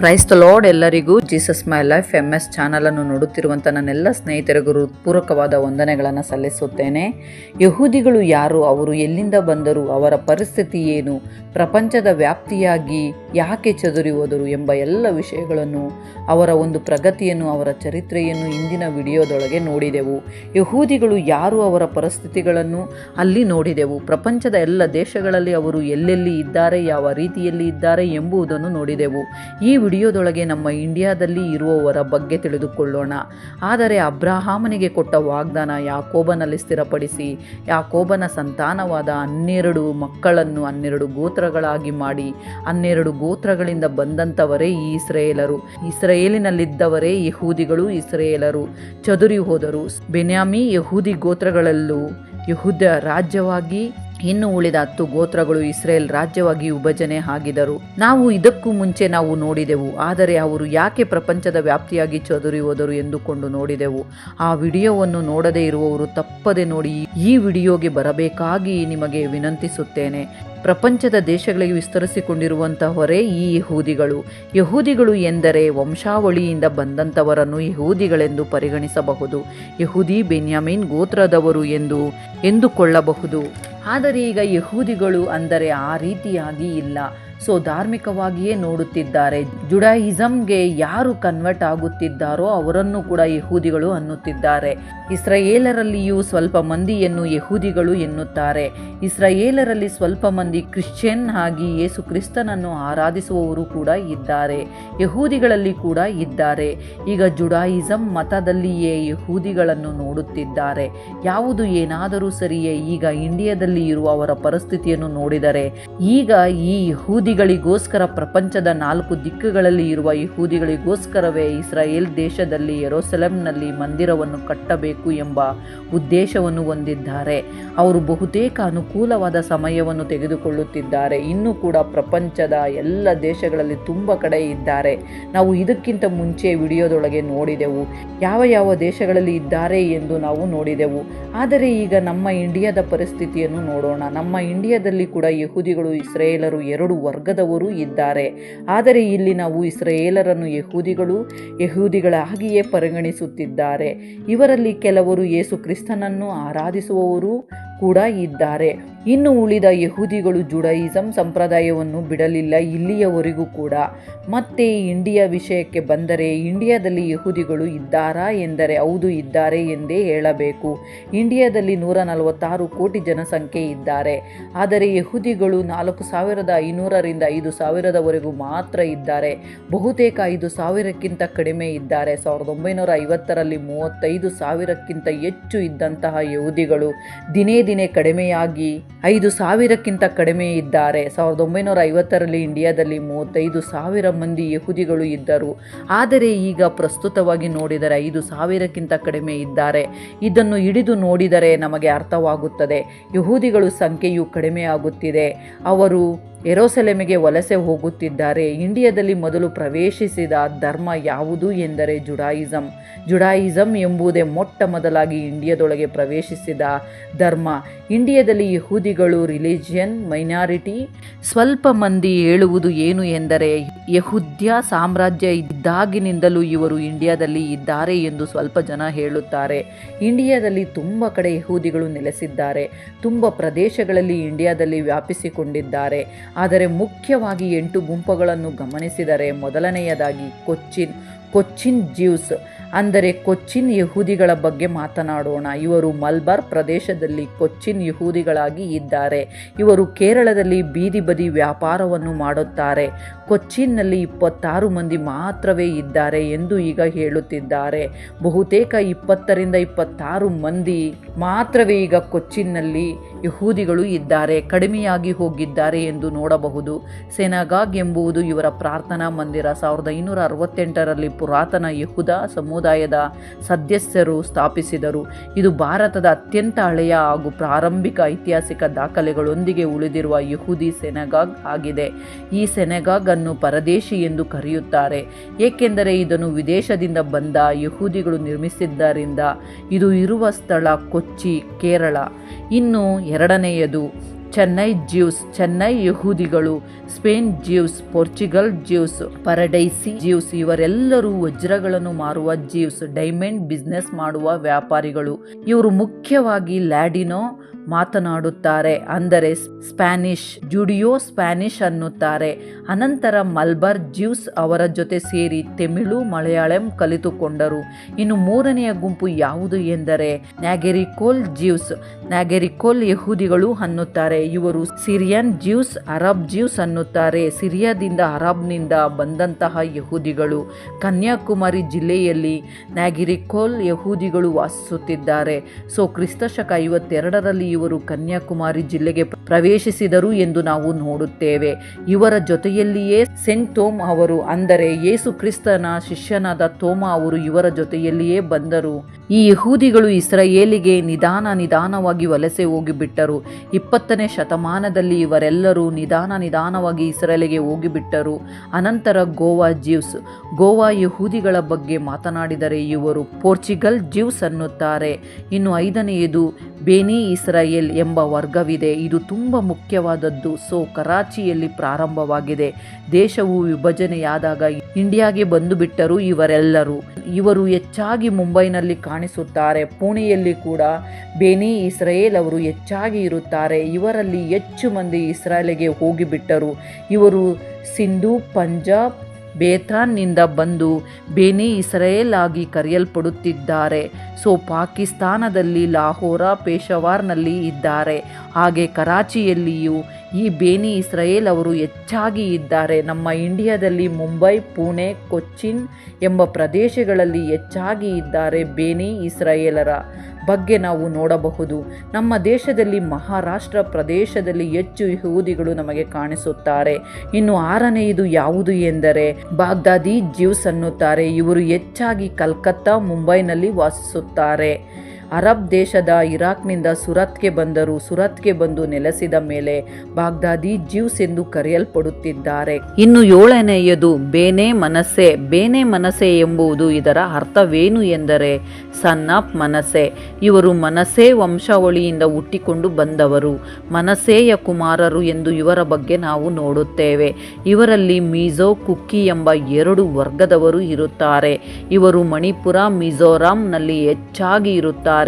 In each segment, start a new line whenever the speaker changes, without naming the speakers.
Price the lord ಎಲ್ಲರಿಗೂ. Jesus my life M S ಚಾನಲನ್ನು ನೋಡುತ್ತಿರುವಂಥ ನನ್ನೆಲ್ಲ ಸ್ನೇಹಿತರಿಗೂ ಪೂರಕವಾದ ವಂದನೆಗಳನ್ನು ಸಲ್ಲಿಸುತ್ತೇನೆ. ಯಹೂದಿಗಳು ಯಾರು? ಅವರು ಎಲ್ಲಿಂದ ಬಂದರು? ಅವರ ಪರಿಸ್ಥಿತಿ ಏನು? ಪ್ರಪಂಚದ ವ್ಯಾಪ್ತಿಯಾಗಿ ಯಾಕೆ ಚದುರಿ ಹೋದರು ಎಂಬ ಎಲ್ಲ ವಿಷಯಗಳನ್ನು, ಅವರ ಒಂದು ಪ್ರಗತಿಯನ್ನು, ಅವರ ಚರಿತ್ರೆಯನ್ನು ಇಂದಿನ ವಿಡಿಯೋದೊಳಗೆ ನೋಡಿದೆವು. ಯಹೂದಿಗಳು ಯಾರು? ಅವರ ಪರಿಸ್ಥಿತಿಗಳನ್ನು ಅಲ್ಲಿ ನೋಡಿದೆವು. ಪ್ರಪಂಚದ ಎಲ್ಲ ದೇಶಗಳಲ್ಲಿ ಅವರು ಎಲ್ಲೆಲ್ಲಿ ಇದ್ದಾರೆ? ಯಾವ ರೀತಿಯಲ್ಲಿ ಇದ್ದಾರೆ? ಎಂಬುದನ್ನು ನೋಡಿದೆವು. ಈ ವಿಡಿಯೋದೊಳಗೆ ನಮ್ಮ ಇಂಡಿಯಾದಲ್ಲಿ ಇರುವವರ ಬಗ್ಗೆ ತಿಳಿದುಕೊಳ್ಳೋಣ. ಆದರೆ ಅಬ್ರಹಾಮನಿಗೆ ಕೊಟ್ಟ ವಾಗ್ದಾನ ಯಾಕೋಬನಲ್ಲಿ ಸ್ಥಿರಪಡಿಸಿ, ಯಾಕೋಬನ ಸಂತಾನವಾದ ಹನ್ನೆರಡು ಮಕ್ಕಳನ್ನು ಹನ್ನೆರಡು ಗೋತ್ರಗಳಾಗಿ ಮಾಡಿ, ಹನ್ನೆರಡು ಗೋತ್ರಗಳಿಂದ ಬಂದಂಥವರೇ ಈ ಇಸ್ರೇಲರು. ಇಸ್ರೇಲಿನಲ್ಲಿದ್ದವರೇ ಯಹೂದಿಗಳು ಇಸ್ರೇಲರು. ಚದುರಿ ಹೋದರು ಬೆನ್ಯಾಮಿ ಯಹೂದಿ ಗೋತ್ರಗಳಲ್ಲೂ ಯಹೂದ ರಾಜ್ಯವಾಗಿ ಇನ್ನು ಉಳಿದ ಹತ್ತು ಗೋತ್ರಗಳು ಇಸ್ರೇಲ್ ರಾಜ್ಯವಾಗಿ ವಿಭಜನೆ ಆಗಿದರು ನಾವು ಇದಕ್ಕೂ ಮುಂಚೆ ನಾವು ನೋಡಿದೆವು, ಆದರೆ ಅವರು ಯಾಕೆ ಪ್ರಪಂಚದ ವ್ಯಾಪ್ತಿಯಾಗಿ ಚದುರಿ ಹೋದರು ಎಂದುಕೊಂಡು ನೋಡಿದೆವು. ಆ ವಿಡಿಯೋವನ್ನು ನೋಡದೇ ಇರುವವರು ತಪ್ಪದೆ ನೋಡಿ ಈ ವಿಡಿಯೋಗೆ ಬರಬೇಕಾಗಿ ನಿಮಗೆ ವಿನಂತಿಸುತ್ತೇನೆ. ಪ್ರಪಂಚದ ದೇಶಗಳಿಗೆ ವಿಸ್ತರಿಸಿಕೊಂಡಿರುವಂತಹವರೇ ಈ ಯಹೂದಿಗಳು. ಯಹೂದಿಗಳು ಎಂದರೆ ವಂಶಾವಳಿಯಿಂದ ಬಂದಂಥವರನ್ನು ಯಹೂದಿಗಳೆಂದು ಪರಿಗಣಿಸಬಹುದು. ಯಹೂದಿ ಬೆನ್ಯಾಮಿನ್ ಗೋತ್ರದವರು ಎಂದು ಎಂದುಕೊಳ್ಳಬಹುದು. ಆದರೆ ಈಗ ಯಹೂದಿಗಳು ಅಂದರೆ ಆ ರೀತಿಯಾಗಿ ಇಲ್ಲ. ಸೊ ಧಾರ್ಮಿಕವಾಗಿಯೇ ನೋಡುತ್ತಿದ್ದಾರೆ. ಜುಡಾಯಿಸಂಗೆ ಯಾರು ಕನ್ವರ್ಟ್ ಆಗುತ್ತಿದ್ದಾರೋ ಅವರನ್ನು ಕೂಡ ಯಹೂದಿಗಳು ಅನ್ನುತ್ತಿದ್ದಾರೆ. ಇಸ್ರಾಯೇಲರಲ್ಲಿಯೂ ಸ್ವಲ್ಪ ಮಂದಿಯನ್ನು ಯಹೂದಿಗಳು ಎನ್ನುತ್ತಾರೆ. ಇಸ್ರಾಯೇಲರಲ್ಲಿ ಸ್ವಲ್ಪ ಮಂದಿ ಕ್ರಿಶ್ಚಿಯನ್ ಆಗಿ ಯೇಸು ಕ್ರಿಸ್ತನನ್ನು ಆರಾಧಿಸುವವರು ಕೂಡ ಇದ್ದಾರೆ. ಯಹೂದಿಗಳಲ್ಲಿ ಕೂಡ ಇದ್ದಾರೆ. ಈಗ ಜುಡಾಯಿಸಂ ಮತದಲ್ಲಿಯೇ ಯಹೂದಿಗಳನ್ನು ನೋಡುತ್ತಿದ್ದಾರೆ. ಯಾವುದು ಏನಾದರೂ ಸರಿಯೇ, ಈಗ ಇಂಡಿಯಾದಲ್ಲಿ ಇರುವ ಅವರ ಪರಿಸ್ಥಿತಿಯನ್ನು ನೋಡಿದರೆ, ಈಗ ಈ ಯಹೂದಿಗಳಿಗೋಸ್ಕರ ಪ್ರಪಂಚದ ನಾಲ್ಕು ದಿಕ್ಕುಗಳಲ್ಲಿ ಇರುವ ಯಹೂದಿಗಳಿಗೋಸ್ಕರವೇ ಇಸ್ರಾಯೇಲ್ ದೇಶದಲ್ಲಿ ಯೆರೂಸಲೇಂನಲ್ಲಿ ಮಂದಿರವನ್ನು ಕಟ್ಟಬೇಕು ಎಂಬ ಉದ್ದೇಶವನ್ನು ಹೊಂದಿದ್ದಾರೆ. ಅವರು ಬಹುತೇಕ ಅನುಕೂಲವಾದ ಸಮಯವನ್ನು ತೆಗೆದುಕೊಳ್ಳುತ್ತಿದ್ದಾರೆ. ಇನ್ನೂ ಕೂಡ ಪ್ರಪಂಚದ ಎಲ್ಲ ದೇಶಗಳಲ್ಲಿ ತುಂಬ ಕಡೆ ಇದ್ದಾರೆ. ನಾವು ಇದಕ್ಕಿಂತ ಮುಂಚೆ ವಿಡಿಯೋದೊಳಗೆ ನೋಡಿದೆವು. ಯಾವ ಯಾವ ದೇಶಗಳಲ್ಲಿ ಇದ್ದಾರೆ ಎಂದು ನಾವು ನೋಡಿದೆವು. ಆದರೆ ಈಗ ನಮ್ಮ ಇಂಡಿಯಾದ ಪರಿಸ್ಥಿತಿಯನ್ನು ನೋಡೋಣ. ನಮ್ಮ ಇಂಡಿಯಾದಲ್ಲಿ ಕೂಡ ಯಹೂದಿಗಳು ಇಸ್ರೇಲರು ಎರಡು ವರ್ಗದವರು ಇದ್ದಾರೆ. ಆದರೆ ಇಲ್ಲಿ ನಾವು ಇಸ್ರೇಲರನ್ನು ಯಹೂದಿಗಳು ಯಹೂದಿಗಳಾಗಿಯೇ ಪರಿಗಣಿಸುತ್ತಿದ್ದಾರೆ. ಇವರಲ್ಲಿ ಕೆಲವರು ಯೇಸು ಕ್ರಿಸ್ತನನ್ನು ಆರಾಧಿಸುವವರು ಕೂಡ ಇದ್ದಾರೆ. ಇನ್ನು ಉಳಿದ ಯಹೂದಿಗಳು ಜುಡಾಯಿಸಂ ಸಂಪ್ರದಾಯವನ್ನು ಬಿಡಲಿಲ್ಲ ಇಲ್ಲಿಯವರೆಗೂ ಕೂಡ. ಮತ್ತೆ ಇಂಡಿಯಾ ವಿಷಯಕ್ಕೆ ಬಂದರೆ ಇಂಡಿಯಾದಲ್ಲಿ ಯಹೂದಿಗಳು ಇದ್ದಾರಾ ಎಂದರೆ ಹೌದು, ಇದ್ದಾರೆ ಎಂದೇ ಹೇಳಬೇಕು. ಇಂಡಿಯಾದಲ್ಲಿ ನೂರ ನಲವತ್ತಾರು ಕೋಟಿ ಜನಸಂಖ್ಯೆ ಇದ್ದಾರೆ. ಆದರೆ ಯಹೂದಿಗಳು ನಾಲ್ಕು ಸಾವಿರದ ಐನೂರರಿಂದ ಐದು ಸಾವಿರದವರೆಗೂ ಮಾತ್ರ ಇದ್ದಾರೆ. ಬಹುತೇಕ ಐದು ಸಾವಿರಕ್ಕಿಂತ ಕಡಿಮೆ ಇದ್ದಾರೆ. ಸಾವಿರದ ಒಂಬೈನೂರ ಐವತ್ತರಲ್ಲಿ ಮೂವತ್ತೈದು ಸಾವಿರಕ್ಕಿಂತ ಹೆಚ್ಚು ಇದ್ದಂತಹ ಯಹೂದಿಗಳು ದಿನೇ ದಿನೇ ಕಡಿಮೆಯಾಗಿ ಐದು ಸಾವಿರಕ್ಕಿಂತ ಕಡಿಮೆ ಇದ್ದಾರೆ. ಸಾವಿರದ ಒಂಬೈನೂರ ಐವತ್ತರಲ್ಲಿ ಇಂಡಿಯಾದಲ್ಲಿ ಮೂವತ್ತೈದು ಸಾವಿರ ಮಂದಿ ಯಹೂದಿಗಳು ಇದ್ದರು. ಆದರೆ ಈಗ ಪ್ರಸ್ತುತವಾಗಿ ನೋಡಿದರೆ ಐದು ಸಾವಿರಕ್ಕಿಂತ ಕಡಿಮೆ ಇದ್ದಾರೆ. ಇದನ್ನು ಹಿಡಿದು ನೋಡಿದರೆ ನಮಗೆ ಅರ್ಥವಾಗುತ್ತದೆ. ಯಹೂದಿಗಳು ಸಂಖ್ಯೆಯು ಕಡಿಮೆಯಾಗುತ್ತಿದೆ. ಅವರು ಎರೋಸೆಲೆಮೆಗೆ ವಲಸೆ ಹೋಗುತ್ತಿದ್ದಾರೆ. ಇಂಡಿಯಾದಲ್ಲಿ ಮೊದಲು ಪ್ರವೇಶಿಸಿದ ಧರ್ಮ ಯಾವುದು ಎಂದರೆ ಜುಡಾಯಿಸಂ. ಜುಡಾಯಿಸಂ ಎಂಬುದೇ ಮೊಟ್ಟ ಮೊದಲಾಗಿ ಇಂಡಿಯಾದೊಳಗೆ ಪ್ರವೇಶಿಸಿದ ಧರ್ಮ. ಇಂಡಿಯಾದಲ್ಲಿ ಯಹೂದಿಗಳು, ರಿಲಿಜಿಯನ್, ಮೈನಾರಿಟಿ ಸ್ವಲ್ಪ ಮಂದಿ ಹೇಳುವುದು ಏನು ಎಂದರೆ, ಯಹುದ್ಯ ಸಾಮ್ರಾಜ್ಯ ಇದ್ದಾಗಿನಿಂದಲೂ ಇವರು ಇಂಡಿಯಾದಲ್ಲಿ ಇದ್ದಾರೆ ಎಂದು ಸ್ವಲ್ಪ ಜನ ಹೇಳುತ್ತಾರೆ. ಇಂಡಿಯಾದಲ್ಲಿ ತುಂಬ ಕಡೆ ಯಹೂದಿಗಳು ನೆಲೆಸಿದ್ದಾರೆ. ತುಂಬ ಪ್ರದೇಶಗಳಲ್ಲಿ ಇಂಡಿಯಾದಲ್ಲಿ ವ್ಯಾಪಿಸಿಕೊಂಡಿದ್ದಾರೆ. ಆದರೆ ಮುಖ್ಯವಾಗಿ ಎಂಟು ಗುಂಪುಗಳನ್ನು ಗಮನಿಸಿದರೆ ಮೊದಲನೆಯದಾಗಿ ಕೊಚ್ಚಿನ್ ಕೊಚ್ಚಿನ್ ಜ್ಯೂಸ್, ಅಂದರೆ ಕೊಚ್ಚಿನ್ ಯಹೂದಿಗಳ ಬಗ್ಗೆ ಮಾತನಾಡೋಣ. ಇವರು ಮಲ್ಬಾರ್ ಪ್ರದೇಶದಲ್ಲಿ ಕೊಚ್ಚಿನ್ ಯಹೂದಿಗಳಾಗಿ ಇದ್ದಾರೆ. ಇವರು ಕೇರಳದಲ್ಲಿ ಬೀದಿ ಬದಿ ವ್ಯಾಪಾರವನ್ನು ಮಾಡುತ್ತಾರೆ. ಕೊಚ್ಚಿನ್ನಲ್ಲಿ ಇಪ್ಪತ್ತಾರು ಮಂದಿ ಮಾತ್ರವೇ ಇದ್ದಾರೆ ಎಂದು ಈಗ ಹೇಳುತ್ತಿದ್ದಾರೆ. ಬಹುತೇಕ ಇಪ್ಪತ್ತರಿಂದ ಇಪ್ಪತ್ತಾರು ಮಂದಿ ಮಾತ್ರವೇ ಈಗ ಕೊಚ್ಚಿನ್ನಲ್ಲಿ ಯಹೂದಿಗಳು ಇದ್ದಾರೆ, ಕಡಿಮೆಯಾಗಿ ಹೋಗಿದ್ದಾರೆ ಎಂದು ನೋಡಬಹುದು. ಸೆನಗಾಗ್ ಎಂಬುದು ಇವರ ಪ್ರಾರ್ಥನಾ ಮಂದಿರ. ಸಾವಿರದ ಐನೂರ ಅರವತ್ತೆಂಟರಲ್ಲಿ ಪುರಾತನ ಯಹುದ ಸಮುದಾಯದ ಸದಸ್ಯರು ಸ್ಥಾಪಿಸಿದರು. ಇದು ಭಾರತದ ಅತ್ಯಂತ ಹಳೆಯ ಹಾಗೂ ಪ್ರಾರಂಭಿಕ ಐತಿಹಾಸಿಕ ದಾಖಲೆಗಳೊಂದಿಗೆ ಉಳಿದಿರುವ ಯಹೂದಿ ಸೆನಗಾಗ್ ಆಗಿದೆ. ಈ ಸೆನೆಗಾಗ್ ಅನ್ನು ಪರದೇಶಿ ಎಂದು ಕರೆಯುತ್ತಾರೆ. ಏಕೆಂದರೆ ಇದನ್ನು ವಿದೇಶದಿಂದ ಬಂದ ಯಹೂದಿಗಳು ನಿರ್ಮಿಸಿದ್ದರಿಂದ ಇದು ಇರುವ ಸ್ಥಳ ಕೊಚ್ಚಿ, ಕೇರಳ. ಇನ್ನು ಎರಡನೆಯದು, Chennai Jews, Chennai ಯಹೂದಿಗಳು, Spain Jews, Portugal Jews, Paradesi Jews, ಇವರೆಲ್ಲರೂ ವಜ್ರಗಳನ್ನು ಮಾರುವ ಜ್ಯೂಸ್, ಡೈಮಂಡ್ ಬಿಸ್ನೆಸ್ ಮಾಡುವ ವ್ಯಾಪಾರಿಗಳು. ಇವರು ಮುಖ್ಯವಾಗಿ ಲ್ಯಾಡಿನೋ ಮಾತನಾಡುತ್ತಾರೆ. ಅಂದರೆ ಸ್ಪ್ಯಾನಿಷ್, ಜುಡಿಯೋ ಸ್ಪ್ಯಾನಿಷ್ ಅನ್ನುತ್ತಾರೆ. ಅನಂತರ ಮಲ್ಬರ್ ಜ್ಯೂಸ್ ಅವರ ಜೊತೆ ಸೇರಿ ತಮಿಳು, ಮಲಯಾಳಂ ಕಲಿತುಕೊಂಡರು. ಇನ್ನು ಮೂರನೆಯ ಗುಂಪು ಯಾವುದು ಎಂದರೆ ನ್ಯಾಗೆರಿಕೋಲ್ ಜ್ಯೂಸ್. ನ್ಯಾಗೆರಿಕೋಲ್ ಯಹೂದಿಗಳು ಅನ್ನುತ್ತಾರೆ. ಇವರು ಸಿರಿಯನ್ ಜ್ಯೂಸ್, ಅರಬ್ ಜ್ಯೂಸ್ ಅನ್ನುತ್ತಾರೆ. ಸಿರಿಯಾದಿಂದ ಅರಬ್ನಿಂದ ಬಂದಂತಹ ಯಹೂದಿಗಳು ಕನ್ಯಾಕುಮಾರಿ ಜಿಲ್ಲೆಯಲ್ಲಿ ನ್ಯಾಗಿರಿಕೋಲ್ ಯಹೂದಿಗಳು ವಾಸಿಸುತ್ತಿದ್ದಾರೆ. ಸೊ, ಕ್ರಿಸ್ತಶಕ ಐವತ್ತೆರಡರಲ್ಲಿ ಇವರು ಕನ್ಯಾಕುಮಾರಿ ಜಿಲ್ಲೆಗೆ ಪ್ರವೇಶಿಸಿದರು ಎಂದು ನಾವು ನೋಡುತ್ತೇವೆ. ಇವರ ಜೊತೆಯಲ್ಲಿಯೇ ಸೆಂಟ್ ತೋಮ್ ಅವರು, ಅಂದರೆ ಯೇಸು ಕ್ರಿಸ್ತನ ಶಿಷ್ಯನಾದ ತೋಮ ಅವರು ಇವರ ಜೊತೆಯಲ್ಲಿಯೇ ಬಂದರು. ಈ ಯಹೂದಿಗಳು ಇಸ್ರಾಯೇಲಿಗೆ ನಿಧಾನ ನಿಧಾನವಾಗಿ ವಲಸೆ ಹೋಗಿಬಿಟ್ಟರು. ಇಪ್ಪತ್ತನೇ ಶತಮಾನದಲ್ಲಿ ಇವರೆಲ್ಲರೂ ನಿಧಾನ ನಿಧಾನವಾಗಿ ಇಸ್ರೇಲಿಗೆ ಹೋಗಿಬಿಟ್ಟರು. ಅನಂತರ ಗೋವಾ ಜ್ಯೂಸ್, ಗೋವಾ ಯಹೂದಿಗಳ ಬಗ್ಗೆ ಮಾತನಾಡಿದರೆ ಇವರು ಪೋರ್ಚುಗಲ್ ಜ್ಯೂಸ್ ಅನ್ನುತ್ತಾರೆ. ಇನ್ನು ಐದನೆಯದು ಬೇನಿ ಇಸ್ರಾಯೇಲ್ ಎಂಬ ವರ್ಗವಿದೆ. ಇದು ತುಂಬ ಮುಖ್ಯವಾದದ್ದು. ಸೊ, ಕರಾಚಿಯಲ್ಲಿ ಪ್ರಾರಂಭವಾಗಿದೆ. ದೇಶವು ವಿಭಜನೆಯಾದಾಗ ಇಂಡಿಯಾಗೆ ಬಂದು ಬಿಟ್ಟರು ಇವರೆಲ್ಲರೂ. ಇವರು ಹೆಚ್ಚಾಗಿ ಮುಂಬೈನಲ್ಲಿ ಕಾಣಿಸುತ್ತಾರೆ. ಪುಣೆಯಲ್ಲಿ ಕೂಡ ಬೇನಿ ಇಸ್ರಾಯೇಲ್ ಅವರು ಹೆಚ್ಚಾಗಿ ಇರುತ್ತಾರೆ. ಇವರಲ್ಲಿ ಹೆಚ್ಚು ಮಂದಿ ಇಸ್ರಾಯೇಲ್ಗೆ ಹೋಗಿಬಿಟ್ಟರು. ಇವರು ಸಿಂಧು, ಪಂಜಾಬ್ ಬೇತಾನ್ನಿಂದ ಬಂದು ಬೇನಿ ಇಸ್ರೇಲ್ ಆಗಿ ಕರೆಯಲ್ಪಡುತ್ತಿದ್ದಾರೆ. ಸೊ ಪಾಕಿಸ್ತಾನದಲ್ಲಿ ಲಾಹೋರ ಪೇಶವಾರ್ನಲ್ಲಿ ಇದ್ದಾರೆ. ಹಾಗೆ ಕರಾಚಿಯಲ್ಲಿಯೂ ಈ ಬೇನಿ ಇಸ್ರಾಯೇಲ್ ಅವರು ಹೆಚ್ಚಾಗಿ ಇದ್ದಾರೆ. ನಮ್ಮ ಇಂಡಿಯಾದಲ್ಲಿ ಮುಂಬೈ, ಪುಣೆ, ಕೊಚ್ಚಿನ್ ಎಂಬ ಪ್ರದೇಶಗಳಲ್ಲಿ ಹೆಚ್ಚಾಗಿ ಇದ್ದಾರೆ ಬೇನಿ ಇಸ್ರಾಯೇಲರ. ಬಗ್ಗೆ ನಾವು ನೋಡಬಹುದು. ನಮ್ಮ ದೇಶದಲ್ಲಿ ಮಹಾರಾಷ್ಟ್ರ ಪ್ರದೇಶದಲ್ಲಿ ಹೆಚ್ಚು ಯಹೂದಿಗಳು ನಮಗೆ ಕಾಣಿಸುತ್ತಾರೆ. ಇನ್ನು ಆರನೆಯದು ಯಾವುದು ಎಂದರೆ, ಬಾಗ್ದಾದಿ ಜ್ಯೂಸ್ ಅನ್ನುತ್ತಾರೆ. ಇವರು ಹೆಚ್ಚಾಗಿ ಕಲ್ಕತ್ತಾ, ಮುಂಬೈನಲ್ಲಿ ವಾಸಿಸುತ್ತಾರೆ. ಅರಬ್ ದೇಶದ ಇರಾಕ್ನಿಂದ ಸುರತ್ಗೆ ಬಂದರು ಸುರತ್ಗೆ ಬಂದು ನೆಲೆಸಿದ ಮೇಲೆ ಬಾಗ್ದಾದಿ ಜ್ಯೂಸ್ ಎಂದು ಕರೆಯಲ್ಪಡುತ್ತಿದ್ದಾರೆ. ಇನ್ನು ಏಳನೆಯದು ಬೇನೆ ಮನಸ್ಸೆ ಬೇನೆ ಮನಸ್ಸೆ ಎಂಬುದು ಇದರ ಅರ್ಥವೇನು ಎಂದರೆ ಸನ್ ಆಫ್ ಮನಸ್ಸೆ. ಇವರು ಮನಸ್ಸೆ ವಂಶಾವಳಿಯಿಂದ ಹುಟ್ಟಿಕೊಂಡು ಬಂದವರು. ಮನಸ್ಸೆಯ ಕುಮಾರರು ಎಂದು ಇವರ ಬಗ್ಗೆ ನಾವು ನೋಡುತ್ತೇವೆ. ಇವರಲ್ಲಿ ಮೀಜೋ ಕುಕ್ಕಿ ಎಂಬ ಎರಡು ವರ್ಗದವರು ಇರುತ್ತಾರೆ. ಇವರು ಮಣಿಪುರ, ಮಿಜೋರಾಂನಲ್ಲಿ ಹೆಚ್ಚಾಗಿ ಇರುತ್ತಾರೆ.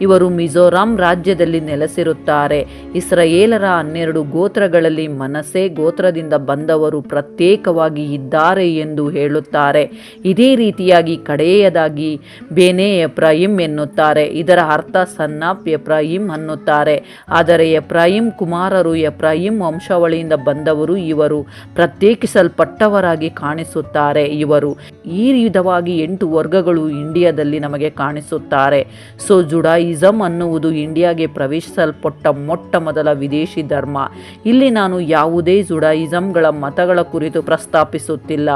ಇವರು ಮಿಜೋರಾಂ ರಾಜ್ಯದಲ್ಲಿ ನೆಲೆಸಿರುತ್ತಾರೆ. ಇಸ್ರಯೇಲರ ಹನ್ನೆರಡು ಗೋತ್ರಗಳಲ್ಲಿ ಮನಸೆ ಗೋತ್ರದಿಂದ ಬಂದವರು ಪ್ರತ್ಯೇಕವಾಗಿ ಇದ್ದಾರೆ ಎಂದು ಹೇಳುತ್ತಾರೆ. ಇದೇ ರೀತಿಯಾಗಿ ಕಡೆಯದಾಗಿ ಬೇನೆ ಎಪ್ರಾಹಿಂ ಎನ್ನುತ್ತಾರೆ. ಇದರ ಅರ್ಥ ಸನ್ನಾಪ್ ಆಫ್ ಎಪ್ರಾಯಿಂ ಅನ್ನುತ್ತಾರೆ. ಆದರೆ ಎಪ್ರಾಹಿಂ ಕುಮಾರರು ಎಪ್ರಾಹಿಂ ವಂಶಾವಳಿಯಿಂದ ಬಂದವರು ಇವರು ಪ್ರತ್ಯೇಕಿಸಲ್ಪಟ್ಟವರಾಗಿ ಕಾಣಿಸುತ್ತಾರೆ. ಇವರು ಈ ವಿಧವಾಗಿ ಎಂಟು ವರ್ಗಗಳು ಇಂಡಿಯಾದಲ್ಲಿ ನಮಗೆ ಕಾಣಿಸುತ್ತಾರೆ. ಸೊ ಜುಡಾಯಿಸಮ್ ಅನ್ನುವುದು ಇಂಡಿಯಾಗೆ ಪ್ರವೇಶಿಸಲ್ಪಟ್ಟ ಮೊಟ್ಟ ಮೊದಲ ವಿದೇಶಿ ಧರ್ಮ. ಇಲ್ಲಿ ನಾನು ಯಾವುದೇ ಜುಡಾಯಿಸಮ್ಗಳ ಮತಗಳ ಕುರಿತು ಪ್ರಸ್ತಾಪಿಸುತ್ತಿಲ್ಲ.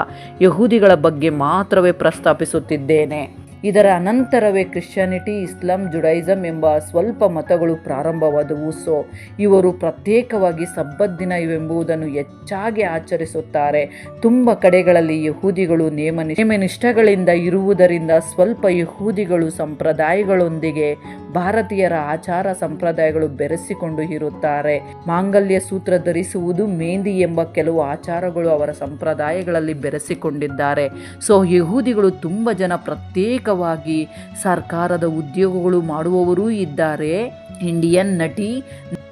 ಯಹೂದಿಗಳ ಬಗ್ಗೆ ಮಾತ್ರವೇ ಪ್ರಸ್ತಾಪಿಸುತ್ತಿದ್ದೇನೆ. ಇದರ ಅನಂತರವೇ ಕ್ರಿಶ್ಚಿಯಾನಿಟಿ, ಇಸ್ಲಾಂ ಜುಡೈಸಮ್ ಎಂಬ ಸ್ವಲ್ಪ ಮತಗಳು ಪ್ರಾರಂಭವಾದವು. ಸೊ ಇವರು ಪ್ರತ್ಯೇಕವಾಗಿ ಸಬ್ಬತ್ ದಿನ ಎಂಬುದನ್ನು ಹೆಚ್ಚಾಗಿ ಆಚರಿಸುತ್ತಾರೆ. ತುಂಬ ಕಡೆಗಳಲ್ಲಿ ಯಹೂದಿಗಳು ನೇಮ ನೇಮನಿಷ್ಠಗಳಿಂದ ಇರುವುದರಿಂದ ಸ್ವಲ್ಪ ಯಹೂದಿಗಳು ಸಂಪ್ರದಾಯಗಳೊಂದಿಗೆ ಭಾರತೀಯರ ಆಚಾರ ಸಂಪ್ರದಾಯಗಳು ಬೆರೆಸಿಕೊಂಡು ಇರುತ್ತಾರೆ. ಮಾಂಗಲ್ಯ ಸೂತ್ರ ಧರಿಸುವುದು ಮೇಂದಿ ಎಂಬ ಕೆಲವು ಆಚಾರಗಳು ಅವರ ಸಂಪ್ರದಾಯಗಳಲ್ಲಿ ಬೆರೆಸಿಕೊಂಡಿದ್ದಾರೆ. ಸೊ ಯಹೂದಿಗಳು ತುಂಬ ಜನ ಪ್ರತ್ಯೇಕವಾಗಿ ಸರ್ಕಾರದ ಉದ್ಯೋಗಗಳು ಮಾಡುವವರೂ ಇದ್ದಾರೆ. ಇಂಡಿಯನ್ ನಟಿ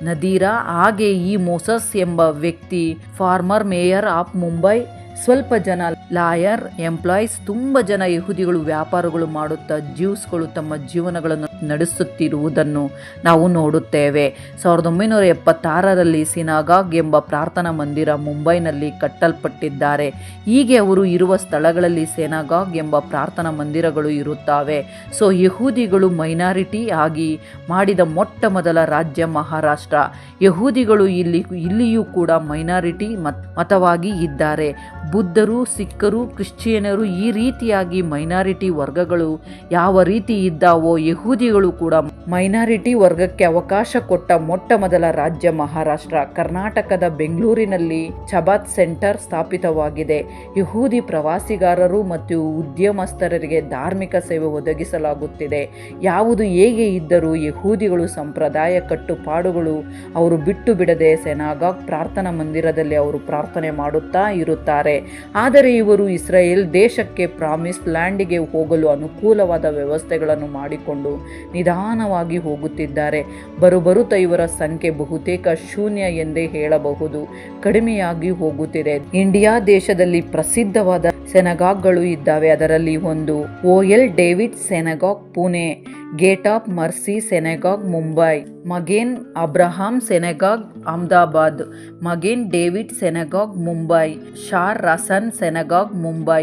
ನದೀರಾ, ಹಾಗೆ ಈ ಮೋಸಸ್ ಎಂಬ ವ್ಯಕ್ತಿ, ಫಾರ್ಮರ್ ಮೇಯರ್ ಆಫ್ ಮುಂಬೈ ಸ್ವಲ್ಪ ಜನ ಲಾಯರ್, ಎಂಪ್ಲಾಯೀಸ್, ತುಂಬ ಜನ ಯಹೂದಿಗಳು, ವ್ಯಾಪಾರಗಳು ಮಾಡುತ್ತಾ ಜ್ಯೂಸ್ಗಳು ತಮ್ಮ ಜೀವನಗಳನ್ನು ನಡೆಸುತ್ತಿರುವುದನ್ನು ನಾವು ನೋಡುತ್ತೇವೆ. ಸಾವಿರದ ಒಂಬೈನೂರ ಎಪ್ಪತ್ತಾರರಲ್ಲಿ ಸಿನಾಗಾಗ್ ಎಂಬ ಪ್ರಾರ್ಥನಾ ಮಂದಿರ ಮುಂಬೈನಲ್ಲಿ ಕಟ್ಟಲ್ಪಟ್ಟಿದ್ದಾರೆ. ಹೀಗೆ ಅವರು ಇರುವ ಸ್ಥಳಗಳಲ್ಲಿ ಸೇನಾಗಾಗ್ ಎಂಬ ಪ್ರಾರ್ಥನಾ ಮಂದಿರಗಳು ಇರುತ್ತವೆ. ಸೊ, ಯಹೂದಿಗಳು ಮೈನಾರಿಟಿ ಆಗಿ ಮಾಡಿದ ಮೊಟ್ಟ ಮೊದಲ ರಾಜ್ಯ ಮಹಾರಾಷ್ಟ್ರ. ಯಹೂದಿಗಳು ಇಲ್ಲಿ, ಇಲ್ಲಿಯೂ ಕೂಡ ಮೈನಾರಿಟಿ ಮತ್, ಮತವಾಗಿ ಇದ್ದಾರೆ. ಬುದ್ಧರು, ಸಿಖ್ಖರು, ಕ್ರಿಶ್ಚಿಯನರು ಈ ರೀತಿಯಾಗಿ ಮೈನಾರಿಟಿ ವರ್ಗಗಳು ಯಾವ ರೀತಿ ಇದ್ದಾವೋ ಯಹೂದಿಗಳು ಕೂಡ ಮೈನಾರಿಟಿ ವರ್ಗಕ್ಕೆ ಅವಕಾಶ ಕೊಟ್ಟ ಮೊಟ್ಟ ಮೊದಲ ರಾಜ್ಯ ಮಹಾರಾಷ್ಟ್ರ, ಕರ್ನಾಟಕದ ಬೆಂಗಳೂರಿನಲ್ಲಿ ಚಬಾತ್ ಸೆಂಟರ್ ಸ್ಥಾಪಿತವಾಗಿದೆ. ಯಹೂದಿ ಪ್ರವಾಸಿಗಾರರು ಮತ್ತು ಉದ್ಯಮಸ್ಥರರಿಗೆ ಧಾರ್ಮಿಕ ಸೇವೆ ಒದಗಿಸಲಾಗುತ್ತಿದೆ. ಯಾವುದು ಹೇಗೆ ಇದ್ದರೂ ಯಹೂದಿಗಳು ಸಂಪ್ರದಾಯ ಕಟ್ಟುಪಾಡುಗಳು ಅವರು ಬಿಟ್ಟು ಬಿಡದೆ, ಸೆನಾಗಾಗ್ ಪ್ರಾರ್ಥನಾ ಮಂದಿರದಲ್ಲಿ ಅವರು ಪ್ರಾರ್ಥನೆ ಮಾಡುತ್ತಾ ಇರುತ್ತಾರೆ. ಆದರೆ ಇವರು ಇಸ್ರಾಯೇಲ್ ದೇಶಕ್ಕೆ ಪ್ರಾಮಿಸ್ ಲ್ಯಾಂಡಿಗೆ ಹೋಗಲು ಅನುಕೂಲವಾದ ವ್ಯವಸ್ಥೆಗಳನ್ನು ಮಾಡಿಕೊಂಡು ನಿಧಾನವಾಗಿ ಹೋಗುತ್ತಿದ್ದಾರೆ. ಬರುಬರುತ್ತಾ ಇವರ ಸಂಖ್ಯೆ ಬಹುತೇಕ ಶೂನ್ಯ ಎಂದೇ ಹೇಳಬಹುದು. ಕಡಿಮೆಯಾಗಿ ಹೋಗುತ್ತಿದೆ. ಇಂಡಿಯಾ ದೇಶದಲ್ಲಿ ಪ್ರಸಿದ್ಧವಾದ ಸೆನಗಾಗ್ಗಳು ಇದ್ದಾವೆ. ಅದರಲ್ಲಿ ಒಂದು ಓ David synagogue Pune, gate of mercy synagogue Mumbai, Magen Abraham synagogue Ahmedabad, Magen David synagogue Mumbai, Shaar ರಸನ್ synagogue Mumbai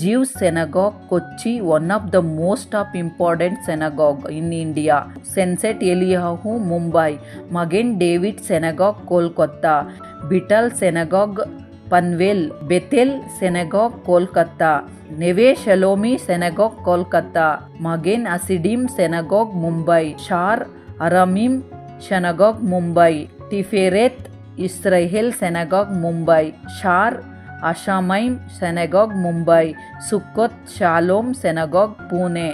Jew synagogue Kochi one of the most of important synagogue in India Knesset Eliyahoo Mumbai Magen David synagogue Kolkata Bethel synagogue Panvel Bethel synagogue Kolkata Neve Shalom synagogue Kolkata Magen Hassidim synagogue Mumbai Shaar Harahamim synagogue Mumbai Tifereth Israel synagogue Mumbai Shaar Hashamaim synagogue Mumbai Succoth Shalom synagogue Pune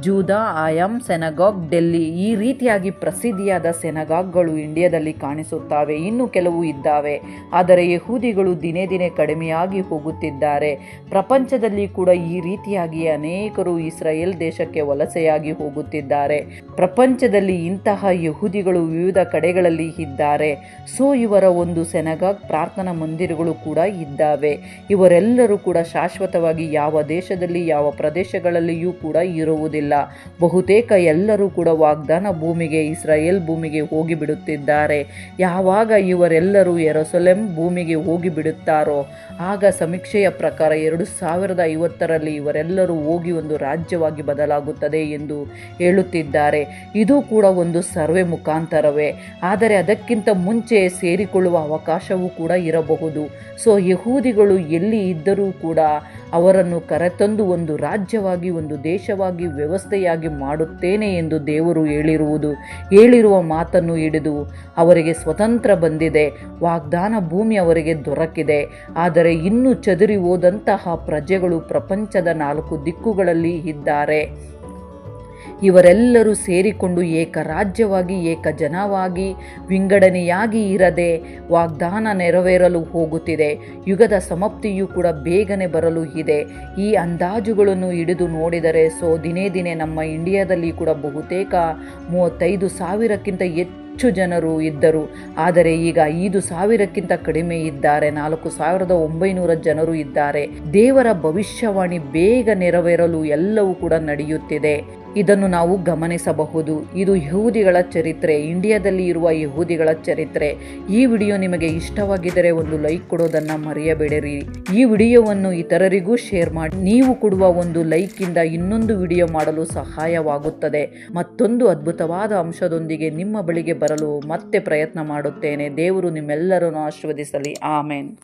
Judah Hyam synagogue, Delhi ಈ ರೀತಿಯಾಗಿ ಪ್ರಸಿದ್ಧಿಯಾದ ಸೆನಗಾಗ್ಗಳು ಇಂಡಿಯಾದಲ್ಲಿ ಕಾಣಿಸುತ್ತವೆ, ಇನ್ನು ಕೆಲವು ಇದ್ದಾವೆ. ಆದರೆ ಯಹೂದಿಗಳು ದಿನೇ ದಿನೇ ಕಡಿಮೆಯಾಗಿ ಹೋಗುತ್ತಿದ್ದಾರೆ. ಪ್ರಪಂಚದಲ್ಲಿ ಕೂಡ ಈ ರೀತಿಯಾಗಿ ಅನೇಕರು ಇಸ್ರಾಯೇಲ್ ದೇಶಕ್ಕೆ ವಲಸೆಯಾಗಿ ಹೋಗುತ್ತಿದ್ದಾರೆ. ಪ್ರಪಂಚದಲ್ಲಿ ಇಂತಹ ಯಹೂದಿಗಳು ವಿವಿಧ ಕಡೆಗಳಲ್ಲಿ ಇದ್ದಾರೆ. ಸೊ, ಇವರ ಒಂದು ಸೆನಗಾಗ್ ಪ್ರಾರ್ಥನಾ ಮಂದಿರಗಳು ಕೂಡ ಇದ್ದಾವೆ. ಇವರೆಲ್ಲರೂ ಕೂಡ ಶಾಶ್ವತವಾಗಿ ಯಾವ ದೇಶದಲ್ಲಿ, ಯಾವ ಪ್ರದೇಶಗಳಲ್ಲಿಯೂ ಕೂಡ ಇರುವುದಿಲ್ಲ. ಬಹುತೇಕ ಎಲ್ಲರೂ ಕೂಡ ವಾಗ್ದಾನ ಭೂಮಿಗೆ, ಇಸ್ರಾಯೇಲ್ ಭೂಮಿಗೆ ಹೋಗಿಬಿಡುತ್ತಿದ್ದಾರೆ. ಯಾವಾಗ ಇವರೆಲ್ಲರೂ ಎರಸೊಲೆಂ ಭೂಮಿಗೆ ಹೋಗಿಬಿಡುತ್ತಾರೋ, ಆಗ ಸಮೀಕ್ಷೆಯ ಪ್ರಕಾರ ಎರಡು ಸಾವಿರದ ಐವತ್ತರಲ್ಲಿ ಇವರೆಲ್ಲರೂ ಹೋಗಿ ಒಂದು ರಾಜ್ಯವಾಗಿ ಬದಲಾಗುತ್ತದೆ ಎಂದು ಹೇಳುತ್ತಿದ್ದಾರೆ. ಇದು ಕೂಡ ಒಂದು ಸರ್ವೆ ಮುಖಾಂತರವೇ. ಆದರೆ ಅದಕ್ಕಿಂತ ಮುಂಚೆ ಸೇರಿಕೊಳ್ಳುವ ಅವಕಾಶವೂ ಕೂಡ ಇರಬಹುದು. ಸೊ, ಯಹೂದಿಗಳು ಎಲ್ಲಿ ಇದ್ದರೂ ಕೂಡ ಅವರನ್ನು ಕರೆತಂದು ಒಂದು ರಾಜ್ಯವಾಗಿ, ಒಂದು ದೇಶವಾಗಿ ವ್ಯವಸ್ಥೆಯಾಗಿ ಮಾಡುತ್ತೇನೆ ಎಂದು ದೇವರು ಹೇಳಿರುವುದು, ಹೇಳಿರುವ ಮಾತನ್ನು ಹಿಡಿದು ಅವರಿಗೆ ಸ್ವತಂತ್ರ ಬಂದಿದೆ, ವಾಗ್ದಾನ ಭೂಮಿ ಅವರಿಗೆ ದೊರಕಿದೆ. ಆದರೆ ಇನ್ನೂ ಚದುರಿ ಹೋದಂತಹ ಪ್ರಜೆಗಳು ಪ್ರಪಂಚದ ನಾಲ್ಕು ದಿಕ್ಕುಗಳಲ್ಲಿ ಇದ್ದಾರೆ. ಇವರೆಲ್ಲರೂ ಸೇರಿಕೊಂಡು ಏಕ ರಾಜ್ಯವಾಗಿ ಏಕ ಜನವಾಗಿ ವಿಂಗಡಣೆಯಾಗಿ ಇರದೆ ವಾಗ್ದಾನ ನೆರವೇರಲು ಹೋಗುತ್ತಿದೆ. ಯುಗದ ಸಮಾಪ್ತಿಯೂ ಕೂಡ ಬೇಗನೆ ಬರಲು ಇದೆ. ಈ ಅಂದಾಜುಗಳನ್ನು ಹಿಡಿದು ನೋಡಿದರೆ ಸೊ ದಿನೇ ದಿನೇ ನಮ್ಮ ಇಂಡಿಯಾದಲ್ಲಿ ಕೂಡ ಬಹುತೇಕ ಮೂವತ್ತೈದು ಸಾವಿರಕ್ಕಿಂತ ಹೆಚ್ಚು ಹೆಚ್ಚು ಜನರು ಇದ್ದರು. ಆದರೆ ಈಗ ಐದು ಸಾವಿರಕ್ಕಿಂತ ಕಡಿಮೆ ಇದ್ದಾರೆ. ನಾಲ್ಕು ಸಾವಿರದ ಒಂಬೈನೂರ ಜನರು ಇದ್ದಾರೆ. ದೇವರ ಭವಿಷ್ಯವಾಣಿ ಬೇಗ ನೆರವೇರಲು ಎಲ್ಲವೂ ಕೂಡ ನಡೆಯುತ್ತಿದೆ. ಇದನ್ನು ನಾವು ಗಮನಿಸಬಹುದು. ಇದು ಯಹೂದಿಗಳ ಚರಿತ್ರೆ. ಇಂಡಿಯಾದಲ್ಲಿ ಇರುವ ಯಹೂದಿಗಳ ಚರಿತ್ರೆ. ಈ ವಿಡಿಯೋ ನಿಮಗೆ ಇಷ್ಟವಾಗಿದ್ದರೆ ಒಂದು ಲೈಕ್ ಕೊಡೋದನ್ನು ಮರೆಯಬೇಡಿರಿ. ಈ ವಿಡಿಯೋವನ್ನು ಇತರರಿಗೂ ಶೇರ್ ಮಾಡಿ. ನೀವು ಕೊಡುವ ಒಂದು ಲೈಕಿಂದ ಇನ್ನೊಂದು ವಿಡಿಯೋ ಮಾಡಲು ಸಹಾಯವಾಗುತ್ತದೆ. ಮತ್ತೊಂದು ಅದ್ಭುತವಾದ ಅಂಶದೊಂದಿಗೆ ನಿಮ್ಮ ಬಳಿಗೆ ಬರಲು ಮತ್ತೆ ಪ್ರಯತ್ನ ಮಾಡುತ್ತೇನೆ. ದೇವರು ನಿಮ್ಮೆಲ್ಲರನ್ನು ಆಶೀರ್ವದಿಸಲಿ. ಆಮೇನ್.